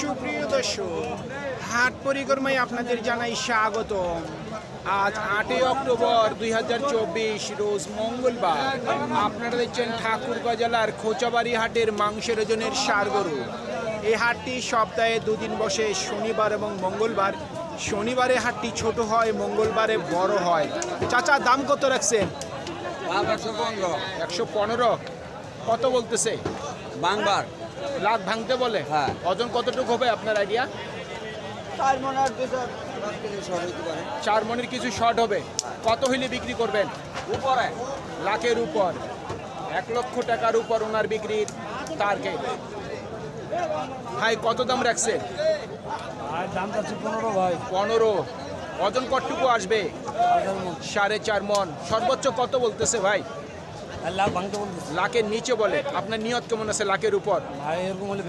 সুপ্রিয় দর্শক হাট পরিক্রমায় আপনাদের জানাই স্বাগত আজ আটই অক্টোবর দু হাজার চব্বিশ রোজ মঙ্গলবার। আপনারা দেখছেন ঠাকুরগাঁ জেলার খোঁচাবাড়ি হাটের মাংসের ওজনের সার গরু এই হাটটি সপ্তাহে দুদিন বসে শনিবার এবং মঙ্গলবার। শনিবারে হাটটি ছোট হয় মঙ্গলবারে বড় হয়। চাচা দাম কত রাখছেন? একশো পনেরো একশো পনেরো। কত বলতেছে? বাংবার লাখ ভাঙতে বলে? হ্যাঁ। ওজন কতটুকু হবে আপনার আইডিয়া চার মনে আর দুশো চার মনের কিছু শর্ট হবে। কত হইলে বিক্রি করবেন? উপরে। লাখের উপর। এক লক্ষ টাকার উপর ওনার বিক্রির টার্গেট ভাই কত দাম চাচ্ছি পনেরো ভাই। পনেরো। ওজন কতটুকু আসবে? সাড়ে চার মন সর্বোচ্চ কত বলতেছে ভাই? লাভ ভাঙতে বলতেছি। লাখের নিচে বলে। আপনার নিয়ত কেমন আছে লাখের উপর? ভাই এরকম হলে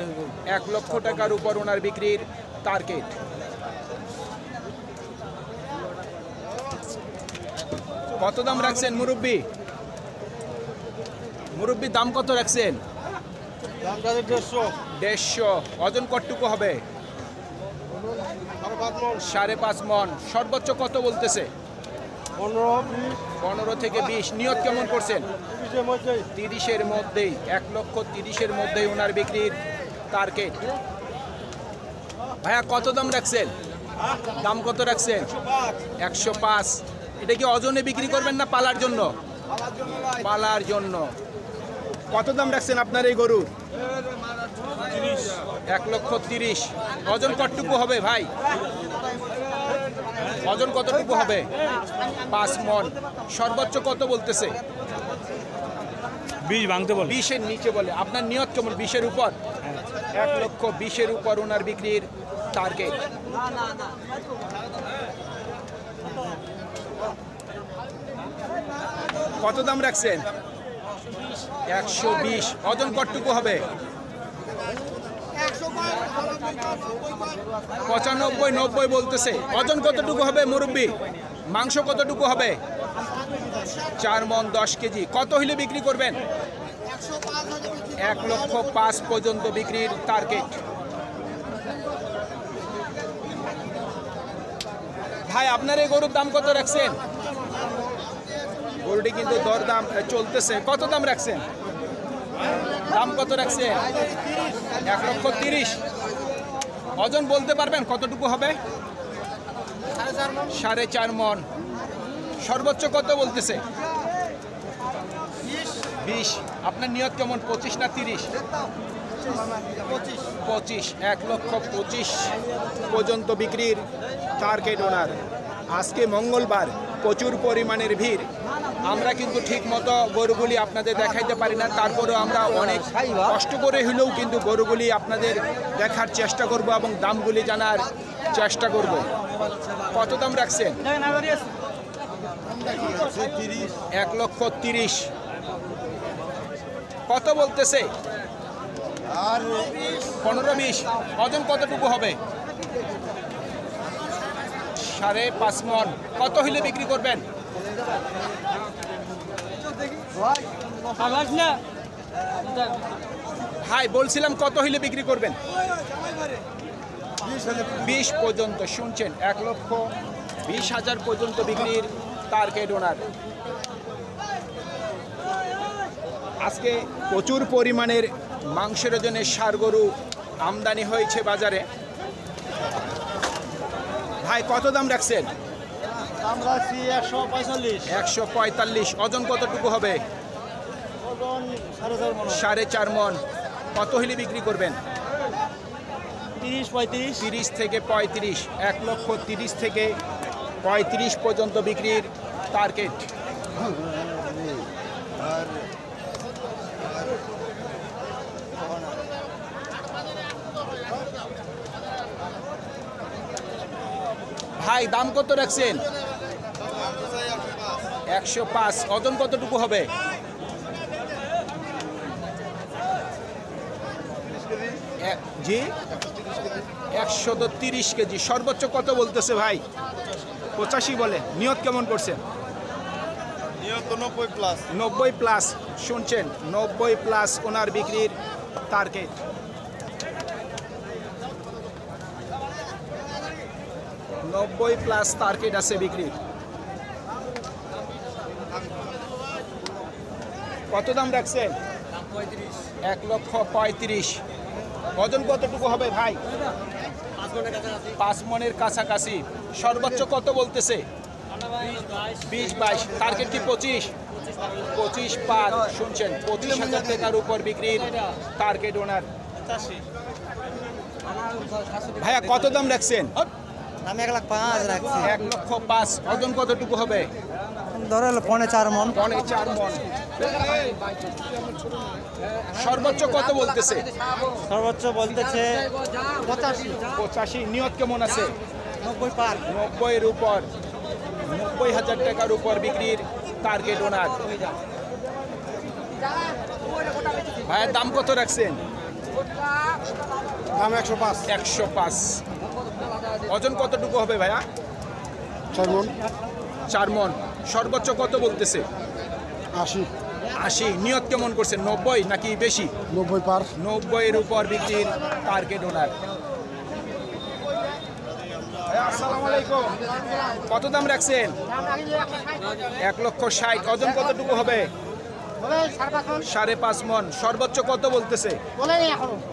এক লক্ষ টাকার উপর ওনার বিক্রির টার্গেট কত দাম রাখছেন মুরব্বি? মুরব্বি দাম কত রাখছেন? দেড়শো। দেড়শো। ওজন কতটুকু হবে? সাড়ে পাঁচ মন। সর্বোচ্চ কত বলতেছে? পনেরো পনেরো থেকে বিশ। নিয়ত কেমন করছেন? তিরিশের মধ্যেই। এক লক্ষ তিরিশের মধ্যেই ওনার বিক্রির টার্গেট ভাইয়া কত দাম রাখছেন? দাম কত রাখছেন? একশো পাঁচ। এটা কি অজনে বিক্রি করবেন না পালার জন্য? পালার জন্য। কত দাম রাখছেন আপনার এই গরুর এক লক্ষ তিরিশ। ওজন কতটুকু হবে ভাই? ওজন কতটুকু হবে? পাঁচ মন। সর্বোচ্চ কত বলতেছে? বিশ ভাঙতে বল। বিশের নিচে বলে। আপনার নিয়ত কেমন? বিশের উপর? এক লক্ষ বিশের উপর ওনার বিক্রির টার্গেট কত দাম রাখছেন? একশো বিশ। ওজন কতটুকু হবে? পঁচানব্বই, নব্বই বলতেছে। ওজন কতটুকু হবে মুরব্বী? মাংস কতটুকু হবে? চার মন দশ কেজি। কত হলে বিক্রি করবেন? এক লক্ষ পাঁচ পর্যন্ত বিক্রির টার্গেট ভাই, আপনার এই গরুর দাম কত রাখছেন? গরুটি কিন্তু দরদাম চলতেছে। কত দাম রাখছেন? দাম কত রাখছেন? এক লক্ষ তিরিশ। ওজন বলতে পারবেন? কতটুকু হবে? সাড়ে চার মন। সর্বোচ্চ কত বলতেছে? বিশ। আপনার নিয়ত কেমন? পঁচিশ না তিরিশ? পঁচিশ। এক লক্ষ পঁচিশ পর্যন্ত বিক্রির টার্গেট ওনার আজকে মঙ্গলবার প্রচুর পরিমাণের ভিড়। আমরা কিন্তু ঠিক মতো গরুগুলি আপনাদের দেখাইতে পারি না। তারপরেও আমরা অনেক কষ্ট করে হলেও কিন্তু গরুগুলি আপনাদের দেখার চেষ্টা করব এবং দামগুলি জানার চেষ্টা করব। কত দাম রাখছেন? এক লক্ষ তিরিশ। কত বলতেছে? আর পনেরো বিশ। ওজন কতটুকু হবে? সাড়ে পাঁচ মন। কত হইলে বিক্রি করবেন? হাই বলছিলাম কত হইলে বিক্রি করবেন? বিশ পর্যন্ত শুনছেন? এক লক্ষ বিশ হাজার পর্যন্ত বিক্রির টার্গেট ওনার আজকে প্রচুর পরিমাণের মাংসের ওজনের সার গরু আমদানি হয়েছে বাজারে। ভাই কত দাম রাখছেন? একশো পঁয়তাল্লিশ। ওজন কতটুকু হবে? সাড়ে চার মন সাড়ে চার মন। কত হিলি বিক্রি করবেন? তিরিশ পঁয়ত্রিশ। তিরিশ থেকে পঁয়ত্রিশ। এক লক্ষ তিরিশ থেকে পঁয়ত্রিশ পর্যন্ত বিক্রির টার্গেট ভাই দাম কত রাখছেন? একশো পাঁচ। ওজন কতটুকু হবে? জি? একশো তো তিরিশ কেজি। সর্বোচ্চ কত বলতেছে ভাই? পঁচাশি বলে। নিয়ত কেমন করছেন? নব্বই প্লাস নব্বই প্লাস শুনছেন নব্বই প্লাস ওনার বিক্রির টার্গেট নব্বই প্লাস টার্গেট আছে বিক্রি কত দাম রাখছেন এক লক্ষ পঁয়ত্রিশ। ওজন কতটুকু হবে ভাই? পাঁচ মনের কাছাকাছি। সর্বোচ্চ কত বলতেছে? বিশ বাইশ। টার্গেট কি পঁচিশ? পঁচিশ পার শুনছেন, পঁচিশ হাজার টাকার উপর বিক্রির টার্গেট ওনার ভাইয়া, কত দাম রাখছেন? আমি এক লাখ পাঁচ রাখছি। এক লক্ষ পাঁচ। ওজন কতটুকু হবে? ধরে হলো পনে চার মন। পনে চার মন। সর্বোচ্চ কত বলতেছে? সর্বোচ্চ বলতেছে পঁচাশি। পঁচাশি। নিয়ত কেমন আছে? নব্বই পার। নব্বইয়ের উপর নব্বই হাজার টাকার উপর বিক্রির টার্গেট ওনার ভাইয়ের দাম কত রাখছেন? দাম একশো পাঁচ। একশো পাঁচ। ওজন কতটুকু হবে ভাইয়া? ছয় মন। চার মন। সর্বোচ্চ কত বলতেছে? আশি। আশি। নিয়ত কেমন করছে নব্বই নাকি বেশি? নব্বই পার। নব্বইয়ের উপর বিক্রির টার্গেট ওনার কত দাম রাখছেন? এক লক্ষ ষাট। ওজন কতটুকু হবে? সাড়ে পাঁচ মন। সর্বোচ্চ কত বলতেছে?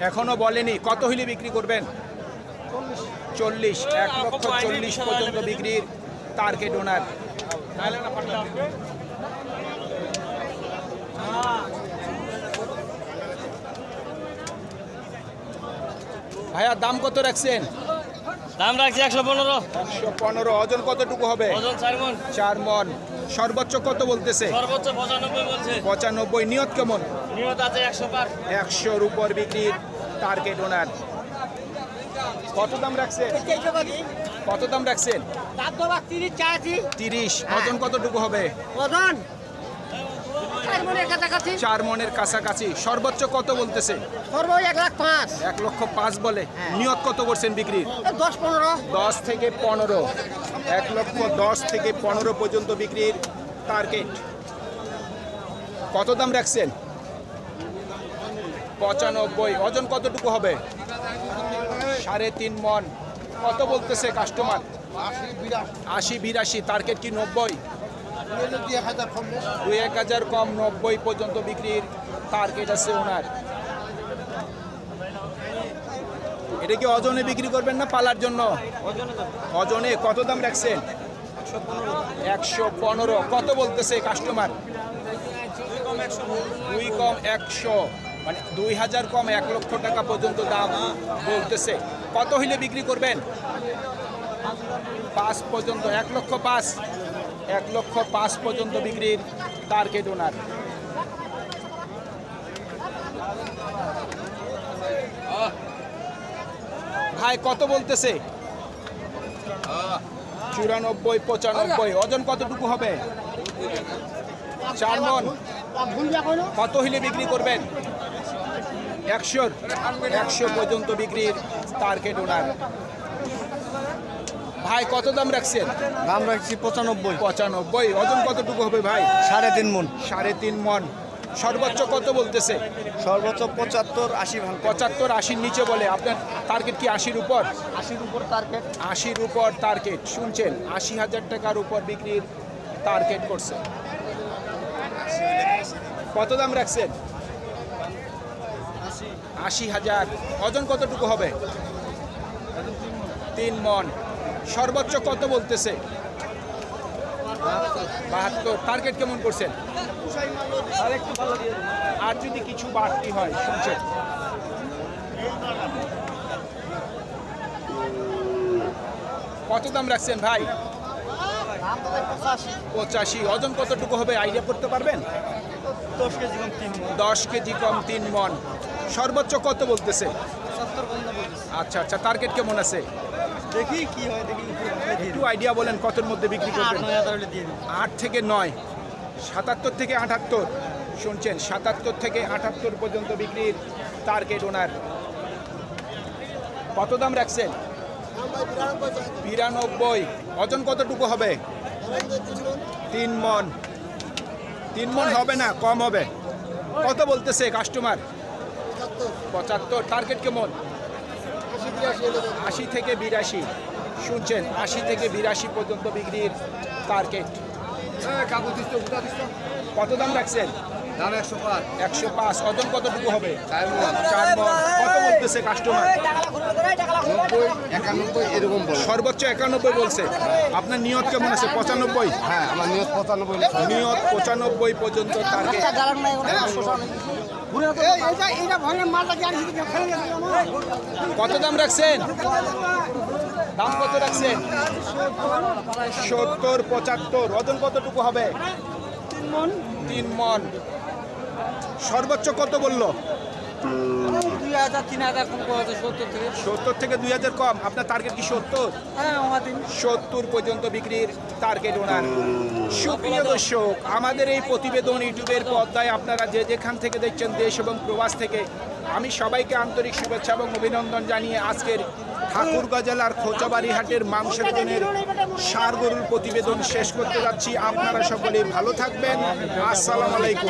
এখনও বলেনি। কত হইলে বিক্রি করবেন? চল্লিশ এক লক্ষ চল্লিশ পর্যন্ত বিক্রির টার্গেট ওনার ভাইয়া দাম কত রাখছেন? দাম রাখছি একশো পনেরো। একশো পনেরো ওজন কতটুকু হবে? ওজন চার মন। চার মন। সর্বোচ্চ কত বলতেছে? সর্বোচ্চ পঁচানব্বই বলছে। পঁচানব্বই নিয়ত কেমন? নিয়ত আছে একশো পার। একশোর উপর বিক্রির টার্গেট ওনার কত দাম রাখছেন? কত দাম রাখছেন? তিরিশ তিরিশ। ওজন কতটুকু হবে? ওজন? চার মনের কাছাকাছি। সর্বোচ্চ কত বলতেছে? এক লাখ পাঁচ। এক লক্ষ পাঁচ বলে। নিয়ত কত করছেন বিক্রির? দশ পনেরো। দশ থেকে পনেরো। এক লক্ষ দশ থেকে পনেরো পর্যন্ত বিক্রির টার্গেট কত দাম রাখছেন? পঁচানব্বই। ওজন কতটুকু হবে? সাড়ে তিন মন। কত বলতেছে কাস্টমার আশি বিরাশি টার্গেট কি নব্বই? দুই এক হাজার কম নব্বই পর্যন্ত বিক্রির টার্গেট আছে ওনার। এটা কি অজনে বিক্রি করবেন না পালার জন্য? অজনে, কত দাম রাখছেন? একশো পনেরো। কত বলতেছে কাস্টমার দুই কম একশো। মানে দুই হাজার কম এক লক্ষ টাকা পর্যন্ত দাম বলতেছে। কত হইলে বিক্রি করবেন? পাঁচ পর্যন্ত, এক লক্ষ পাঁচ। এক লক্ষ পাঁচ পর্যন্ত বিক্রির টার্গেট ওনার ভাই, কত বলতেছে? চুরানব্বই, পঁচানব্বই। ওজন কতটুকু হবে? চার মন। কত হইলে বিক্রি করবেন? একশোর একশো পর্যন্ত বিক্রির টার্গেট ওনার। ভাই কত দাম রাখছেন? দাম রাখছি পঁচানব্বই। পঁচানব্বই। ওজন কতটুকু হবে ভাই? সাড়ে তিন মন। সাড়ে তিন মন। সর্বোচ্চ কত বলতেছে? সর্বোচ্চ পঁচাত্তর আশি পঁচাত্তর আশির নিচে বলে। আপনার টার্গেট কি আশির উপর? আশির উপর টার্গেট আশির উপর টার্গেট শুনছেন আশি হাজার টাকার উপর বিক্রির টার্গেট করছে। কত দাম রাখছেন? আশি হাজার। ওজন কতটুকু হবে? তিন মন। সর্বোচ্চ কত বলতেছে? বাহাত্তর। টার্গেট কেমন করছেন আর যদি কিছু বাড়তি হয় শুনছেন? কত দাম রাখছেন ভাই? পঁচাশি। ওজন কতটুকু হবে? আইডিয়া করতে পারবেন? দশ কেজি কম তিন মন। সর্বোচ্চ কত বলতেছে? আচ্ছা আচ্ছা টার্গেট কেমন আছে? দেখি কি হয় দেখি একটু আইডিয়া বলেন কতর মধ্যে বিক্রি করবেন? আট থেকে নয়। সাতাত্তর থেকে আটাত্তর। শুনছেন সাতাত্তর থেকে আটাত্তর পর্যন্ত বিক্রির টার্গেট ওনার কত দাম রাখছেন? বিরানব্বই। ওজন কতটুকু হবে? তিন মন। তিন মন হবে না কম হবে। কত বলতেছে কাস্টমার পঁচাত্তর। টার্গেট কেমন? আশি থেকে বিরাশি। শুনছেন আশি থেকে বিরাশি পর্যন্ত বিক্রির টার্গেট কত দাম রাখছেন? দাম একশো পাঁচ। একশো পাঁচ। ওজন কতটুকু হবে? চার মন। কত বলতেছে কাস্টমার নব্বই একানব্বই এরকম বলে। সর্বোচ্চ একানব্বই বলছে। আপনার নিয়ত কেমন আছে? পঁচানব্বই? হ্যাঁ আমার নিয়ত পঁচানব্বই। নিয়ত পঁচানব্বই পর্যন্ত টার্গেট কত দাম রাখছেন? দাম কত রাখছেন? সত্তর পঁচাত্তর ওজন কতটুকু হবে? তিন মন। সর্বোচ্চ কত বলল? দুই হাজার তিন হাজার কম করা সত্তর থেকে। সত্তর থেকে দুই হাজার কম। আপনার টার্গেট কি সত্তর? হ্যাঁ আমাদের। সত্তর পর্যন্ত বিক্রির টার্গেট ওনার। সুপ্রিয় দর্শক আমাদের এই প্রতিবেদন ইউটিউবের পর্দায় আপনারা যে যেখান থেকে দেখছেন দেশ এবং প্রবাস থেকে আমি সবাইকে আন্তরিক শুভেচ্ছা এবং অভিনন্দন জানিয়ে আজকের ঠাকুরগাঁ জেলার খোঁচাবাড়ি হাটের মাংসের জনের সার গরুর প্রতিবেদন শেষ করতে যাচ্ছি। আপনারা সকলে ভালো থাকবেন। আসসালাম আলাইকুম।